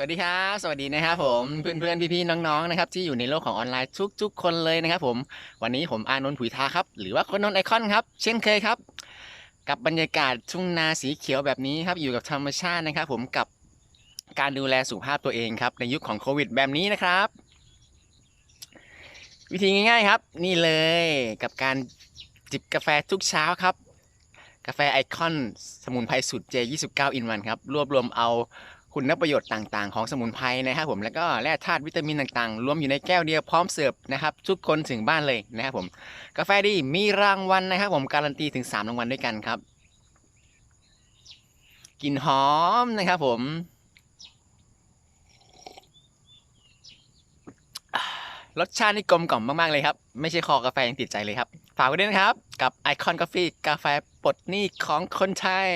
สวัสดีครับ สวัสดีนะครับผมเพื่อนๆพี่ๆน้องๆนะครับที่อยู่ในโลกของออนไลน์ทุกๆ คนเลยนะครับผมวันนี้ผมอานนท์ผุยทาครับ หรือว่าคนนนท์ไอคอนครับ เช่นเคยครับ กับบรรยากาศทุ่งนาสีเขียวแบบนี้ครับอยู่กับธรรมชาตินะครับ ผมกับการดูแลสุขภาพตัวเองครับ ในยุคของโควิดแบบนี้นะครับ วิธีง่ายๆครับ นี่เลยกับการจิบกาแฟทุกเช้าครับ กาแฟไอคอน สมุนไพรสูตรเจ29อินวันครับรวบรวมเอา คุณประโยชน์ต่างๆ ของสมุนไพรนะครับผมแล้วก็แร่ธาตุวิตามินต่างๆ รวมอยู่ในแก้วเดียวพร้อมเสิร์ฟนะครับทุกคนถึงบ้านเลยนะครับผมกาแฟดีมีรางวัลนะครับผมการันตีถึง 3 รางวัลด้วยกันครับกลิ่นหอมนะครับผมรสชาตินี่กลมกล่อมมากๆเลยครับ ไม่ใช่คอกาแฟยังติดใจเลยครับ ฝากไว้ด้วยนะครับ กับไอคอนกาแฟกาแฟปลดหนี้ของคนไทย